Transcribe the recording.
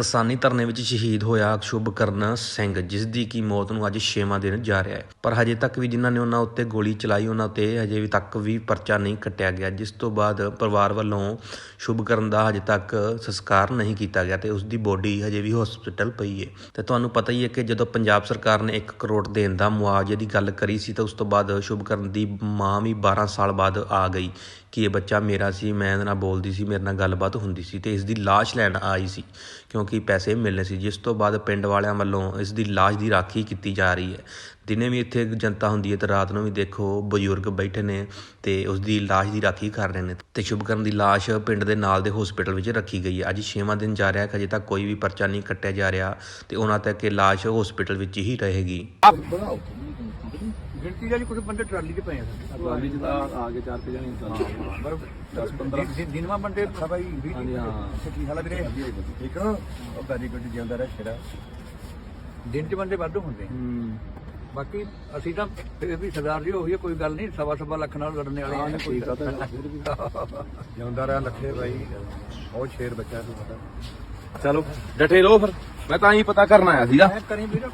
ਕਿਸਾਨੀ ਧਰਨੇ ਵਿੱਚ ਸ਼ਹੀਦ ਹੋਇਆ ਸ਼ੁਭਕਰਨ ਸਿੰਘ, ਜਿਸ ਦੀ ਕੀ ਮੌਤ ਨੂੰ ਅੱਜ 6ਵਾਂ ਦਿਨ ਜਾ ਰਿਹਾ ਹੈ। ਪਰ ਹਜੇ ਤੱਕ ਵੀ ਜਿਨ੍ਹਾਂ ਨੇ ਉਹਨਾਂ ਉੱਤੇ ਗੋਲੀ ਚਲਾਈ, ਉਹਨਾਂ ਉੱਤੇ ਹਜੇ ਵੀ ਤੱਕ ਵੀ ਪਰਚਾ ਨਹੀਂ ਕੱਟਿਆ ਗਿਆ, ਜਿਸ ਤੋਂ ਬਾਅਦ ਪਰਿਵਾਰ ਵੱਲੋਂ ਸ਼ੁਭਕਰਨ ਦਾ ਹਜੇ ਤੱਕ ਸੰਸਕਾਰ ਨਹੀਂ ਕੀਤਾ ਗਿਆ ਤੇ ਉਸ ਦੀ ਬੋਡੀ ਹਜੇ ਵੀ ਹਸਪੀਟਲ ਪਈ ਹੈ। ਤੇ ਤੁਹਾਨੂੰ ਪਤਾ ਹੀ ਹੈ ਕਿ ਜਦੋਂ ਪੰਜਾਬ ਸਰਕਾਰ ਨੇ 1 ਕਰੋੜ ਦੇਣ ਦਾ ਮੁਆਵਜ਼ੇ ਦੀ ਗੱਲ ਕਰੀ ਸੀ, ਤਾਂ ਉਸ ਤੋਂ ਬਾਅਦ ਸ਼ੁਭਕਰਨ ਦੀ ਮਾਂ ਵੀ 12 ਸਾਲ ਬਾਅਦ ਆ ਗਈ ਕਿ ਇਹ ਬੱਚਾ ਮੇਰਾ ਸੀ, ਮੈਂ ਇਹਦੇ ਨਾਲ ਬੋਲਦੀ ਸੀ, ਮੇਰੇ ਨਾਲ ਗੱਲਬਾਤ ਹੁੰਦੀ ਸੀ ਤੇ ਇਸ ਦੀ ਲਾਸ਼ ਲੈਣ ਆਈ ਸੀ। ਕਿਉਂਕਿ ਪੈਸੇ ਮਿਲਨੇ ਸੀ। ਜਿਸ ਤੋਂ ਬਾਅਦ ਪਿੰਡ ਵਾਲਿਆਂ ਵੱਲੋਂ ਇਸ ਦੀ ਲਾਸ਼ ਦੀ ਰਾਖੀ ਕੀਤੀ ਜਾ ਰਹੀ ਹੈ। ਦਿਨੇ ਵੀ ਇੱਥੇ ਜਨਤਾ ਹੁੰਦੀ ਹੈ ਤੇ ਰਾਤ ਨੂੰ ਵੀ ਦੇਖੋ ਬਜ਼ੁਰਗ ਬੈਠੇ ਨੇ ਤੇ ਉਸ ਦੀ ਲਾਸ਼ ਦੀ ਰਾਖੀ ਕਰ ਰਹੇ ਨੇ ਤੇ ਸ਼ੁਭਕਰਨ ਦੀ ਲਾਸ਼ ਪਿੰਡ ਦੇ ਨਾਲ ਦੇ ਹਸਪੀਟਲ ਵਿੱਚ ਰੱਖੀ ਗਈ ਹੈ। ਅੱਜ 6ਵਾਂ ਦਿਨ ਜਾ ਰਿਹਾ ਹੈ। ਅਜੇ ਤੱਕ ਕੋਈ ਵੀ ਪਰਚਾ ਨਹੀਂ ਕੱਟਿਆ ਜਾ ਰਿਹਾ ਤੇ ਉਹਨਾਂ ਤੱਕ ਇਹ ਲਾਸ਼ ਹਸਪੀਟਲ ਵਿੱਚ ਹੀ ਰਹੇਗੀ। ਗਿਣਤੀ ਦਾ ਜੀ ਕੁਝ ਬੰਦੇ ਟਰਾਲੀ 'ਚ ਪਏ ਆ ਟਰਾਲੀ ਚ ਤਾਂ ਆ ਕੇ ਚਾਰ ਕੁ ਜਣੇ ਸੀ ਪਰ 10 15 ਦਿਨਵਾ ਬੰਦੇ ਸਭਾਈ 20 ਹਾਂਜੀ, ਹਾਂ। ਕੀ ਹਾਲ ਆ ਵੀਰੇ? ਠੀਕ ਹੋ ਵੈਰੀ ਗੁੱਡ ਜਿਉਂਦਾ ਰਹਿ ਸ਼ੇਰਾ। ਦਿਨ 'ਚ ਬੰਦੇ ਵਾਧੂ ਹੁੰਦੇ ਹੂੰ। ਬਾਕੀ ਅਸੀਂ ਤਾਂ ਫਿਰ ਵੀ ਸਰਦਾਰ ਜੀ ਹੋਈ ਕੋਈ ਗੱਲ ਨਹੀਂ ਸਵਾ ਸਵਾ ਲੱਖ ਨਾਲ ਲੜਨੇ ਵਾਲੇ ਹਾਂ ਆ ਠੀਕ ਆ ਤਾਂ। ਫਿਰ ਵੀ। ਜਿਉਂਦਾ ਰਹਿ ਲੱਖੇ ਸ਼ੇਰ ਬੱਚਾ ਤੂੰ ਪਤਾ ਚਲੋ ਡਟੇ ਰਹੋ ਫਿਰ। ਮੈਂ ਤਾਂ ਹੀ ਪਤਾ ਕਰਨ ਆਇਆ ਸੀਗਾ। ਮੈਂ ਕਰੀ ਵੀਰ।